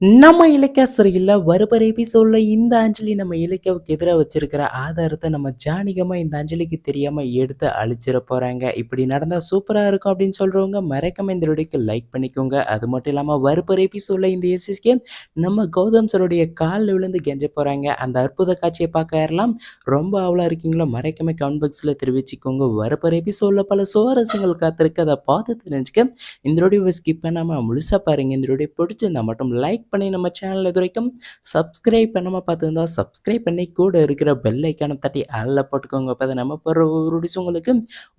நம்ம இலக்கிய சிறையில் வருபர் எபிசோடில் இந்த அஞ்சலி நம்ம இலக்கியாவுக்கு எதிராக வச்சிருக்கிற ஆதாரத்தை நம்ம ஜானிகமாக இந்த அஞ்சலிக்கு தெரியாமல் எடுத்து அழிச்சிட போகிறாங்க இப்படி நடந்தால் சூப்பராக இருக்கும் அப்படின்னு சொல்கிறவங்க மறக்காம இந்த வீடியோக்கு லைக் பண்ணிக்கோங்க. அது மட்டும் இல்லாமல் வருபர் எபிசோடில் இந்த எஸ்எஸ்கே நம்ம கௌதம் சருடைய காலில் விழுந்து கெஞ்ச போகிறாங்க அந்த அற்புத காட்சியை பார்க்க ரொம்ப அவ்வளோ இருக்கீங்களோ மறக்காம கமெண்ட் பாக்ஸில் தெரிவிச்சுக்கோங்க. வருபர் எபிசோடில் பல சுவாரஸ்யங்கள் காத்திருக்கு. அதை பார்த்து தெரிஞ்சுக்க இந்த வீடியோவை ஸ்கிப் பண்ணாமல் முழுசாக பாருங்கள் இந்த வீடியோ பிடிச்சிருந்தா மட்டும் லைக் பண்ணி நம்ம சேனல் இது வரைக்கும் சப்ஸ்கிரைப் பண்ணாமல் பார்த்துருந்தா சப்ஸ்கிரைப் பண்ணி கூட இருக்கிற பெல் ஐக்கானை தட்டி அதில் போட்டுக்கோங்க. அப்போ நம்ம போகிற ஒரு உங்களுக்கு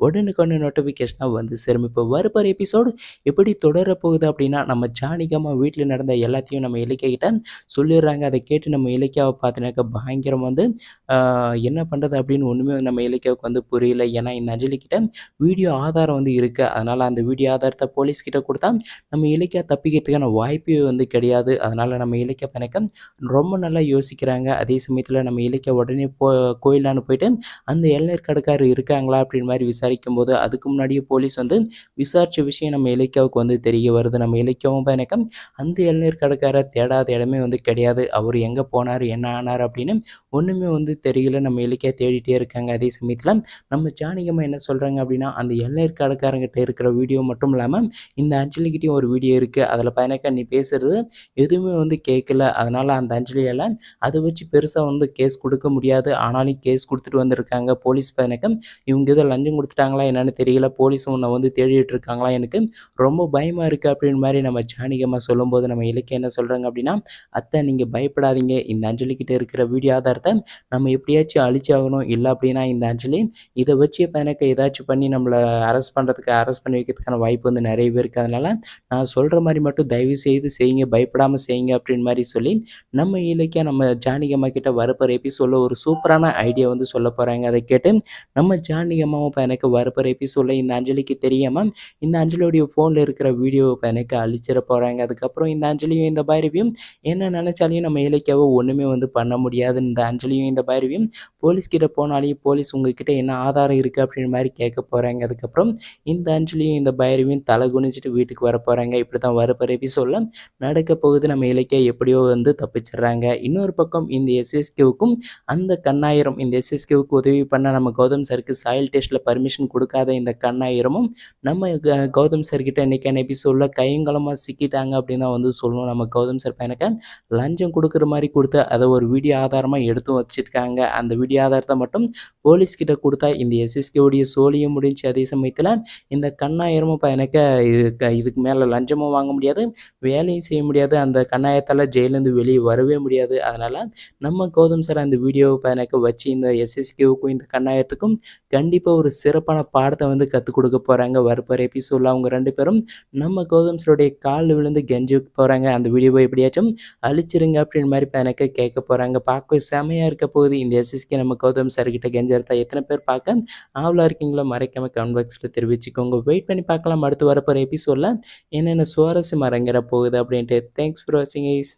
உடனுக்குடனே நோட்டிஃபிகேஷனாக வந்து சேரும். இப்போ வரப்போகிற எபிசோடு எப்படி தொடர போகுது அப்படின்னா நம்ம ஜானிகமாக வீட்டில் நடந்த எல்லாத்தையும் நம்ம இலக்கிய சொல்லிடுறாங்க. அதை கேட்டு நம்ம இலக்கியாவை பார்த்தினாக்கா பயங்கரம் வந்து என்ன பண்ணுறது அப்படின்னு ஒன்றுமே நம்ம இலக்கியாவுக்கு வந்து புரியல. ஏன்னா இந்த அஞ்சலிக்கிட்ட வீடியோ ஆதாரம் வந்து இருக்குது அதனால் அந்த வீடியோ ஆதாரத்தை போலீஸ்கிட்ட கொடுத்தா நம்ம இலக்கியா தப்பிக்கிறதுக்கான வாய்ப்பே வந்து கிடையாது. அதனால் நம்ம இலக்கிய பணக்கம் ரொம்ப நல்லா யோசிக்கிறாங்க. அதே சமயத்தில் நம்ம இலக்கிய உடனே போ கோயிலான்னு போயிட்டு அந்த இளநீர் கடைக்காரர் இருக்காங்களா அப்படின்னு மாதிரி விசாரிக்கும் போது அதுக்கு முன்னாடியே போலீஸ் வந்து விசாரித்த விஷயம் நம்ம இலக்கியாவுக்கு வந்து தெரிய வருது. நம்ம இலக்கியவும் பணக்கம் அந்த இளநீர் கடைக்காரர் தேடாத இடமே வந்து கிடையாது. அவர் எங்கே போனார் என்ன ஆனார் அப்படின்னு ஒன்றுமே வந்து தெரியல. நம்ம இலக்கியா தேடிட்டே இருக்காங்க. அதே சமயத்தில் நம்ம ஜானகம்மா என்ன சொல்கிறாங்க அப்படின்னா அந்த இளநீர் கடைக்காரங்கிட்ட இருக்கிற வீடியோ மட்டும் இல்லாமல் இந்த அஞ்சலிக்கிட்டையும் ஒரு வீடியோ இருக்குது அதில் பயணக்கா நீ பேசுகிறது எதுவுமே வந்து கேட்கல அதனால் அந்த அஞ்சலியெல்லாம் அதை வச்சு பெருசாக வந்து கேஸ் கொடுக்க முடியாது. ஆனாலும் கேஸ் கொடுத்துட்டு வந்திருக்காங்க. போலீஸ் எனக்கு இவங்க ஏதோ லஞ்சம் கொடுத்துட்டாங்களா என்னன்னு தெரியல. போலீஸும் உன்னை வந்து தேடிட்டு இருக்காங்களா? எனக்கு ரொம்ப பயமாக இருக்குது அப்படின்னு மாதிரி நம்ம ஜானிகமாக சொல்லும்போது நம்ம இலக்கியம் என்ன சொல்கிறாங்க அப்படின்னா அத்தை நீங்கள் பயப்படாதீங்க. இந்த அஞ்சலிக்கிட்ட இருக்கிற வீடியோ ஆதாரத்தை நம்ம எப்படியாச்சும் அழிச்சாகணும் இல்லை அப்படின்னா இந்த அஞ்சலி இதை வச்சு எனக்கு ஏதாச்சும் பண்ணி நம்மளை அரெஸ்ட் பண்ணுறதுக்கு அரெஸ்ட் பண்ணி வைக்கிறதுக்கான வாய்ப்பு வந்து நிறைய இருக்குது அதனால் நான் சொல்கிற மாதிரி மட்டும் தயவு செய்து செய்யுங்க. பயப்படாமல் செய்யுங்க அப்படின்னு மாதிரி சொல்லி நம்ம இலக்கிய நம்ம ஜானிகம்மா கிட்ட வரப்போகிற எபிசோடில் ஒரு சூப்பரான ஐடியா வந்து சொல்ல போகிறாங்க அதை கேட்டு நம்ம ஜானிகம்மாவும் இப்போ எனக்கு வரப்போகிற எபிசோடில் இந்த அஞ்சலிக்கு தெரியாமல் இந்த அஞ்சலியோடைய ஃபோனில் இருக்கிற வீடியோவை இப்போ எனக்கு அழிச்சிட போகிறாங்க அதுக்கப்புறம் இந்த அஞ்சலியும் இந்த பைரவியும் என்ன நினச்சாலையும் நம்ம இலக்கியாவை ஒன்றுமே வந்து பண்ண முடியாது. இந்த அஞ்சலியும் இந்த பைரவியும் போலீஸ் கிட்ட போனாலையும் போலீஸ் உங்ககிட்ட என்ன ஆதாரம் இருக்குது அப்படின்னு மாதிரி கேட்க போகிறாங்க அதுக்கப்புறம் இந்த அஞ்சலியும் இந்த பைரவியும் தலை குனிஞ்சிட்டு வீட்டுக்கு வர போகிறாங்க இப்படி தான் வரப்போகிற எபிசோடில் நடக்க போகுது. நம்ம இலக்கியா எப்படியோ வந்து தப்பிச்சிடுறாங்க. இன்னொரு பக்கம் இந்த எஸ்எஸ்கேவுக்கும் அந்த கண்ணாயிரம் இந்த எஸ்எஸ்கேவுக்கு உதவி பண்ண நம்ம கௌதம் சருக்கு சாயில் டெஸ்ட்டில் பர்மிஷன் கொடுக்காத இந்த கண்ணாயிரமும் நம்ம க- கௌதம் சார் கிட்ட இன்னைக்கான எபிசோடில் கையங்கலமாக சிக்கிட்டாங்க அப்படின்னு தான் வந்து சொல்லணும். நம்ம கௌதம் சார் பையனுக்கு லஞ்சம் கொடுக்குற மாதிரி கொடுத்து அதை ஒரு வீடியோ ஆதாரமாக எடுத்து வச்சிருக்காங்க. அந்த வீடியோ ஆதாரத்தை மட்டும் போலீஸ் கிட்ட கொடுத்தா இந்த எஸ்எஸ்கேவுடைய சோழியும் முடிஞ்சு. அதே சமயத்தில் இந்த கண்ணாயிரமும் பையனுக்கு இது இதுக்கு மேலே லஞ்சமும் வாங்க முடியாது வேலையும் செய்ய முடியாது. அந்த அந்த கண்ணாயத்தால் ஜெயிலேருந்து வெளியே வரவே முடியாது. அதனால் நம்ம கௌதம் சார் அந்த வீடியோவை எனக்கு வச்சு இந்த எஸ்எஸ்கேவுக்கும் இந்த கண்ணாயத்துக்கும் கண்டிப்பாக ஒரு சிறப்பான பாடத்தை வந்து கற்றுக் கொடுக்க போகிறாங்க வரப்போகிற எபிசோடில் அவங்க ரெண்டு பேரும் நம்ம கௌதம் சாருடைய காலில் விழுந்து கெஞ்சி போகிறாங்க அந்த வீடியோவை எப்படியாச்சும் அழிச்சிருங்க அப்படின்ற மாதிரி இப்போ கேட்க போகிறாங்க பார்க்க செமையாக இருக்க போகுது. இந்த எஸ்எஸ்கே நம்ம கௌதம் சார் கிட்ட எத்தனை பேர் பார்க்க ஆவலாக இருக்கீங்களோ மறைக்காம கமெண்ட் பாக்ஸில் தெரிவிச்சுக்கோங்க. வெயிட் பண்ணி பார்க்கலாம். அடுத்து வரப்போகிற எபிசோடில் என்னென்ன சுவாரஸ்யம் அரங்கிற போகுது அப்படின்ட்டு. Thanks explorem is.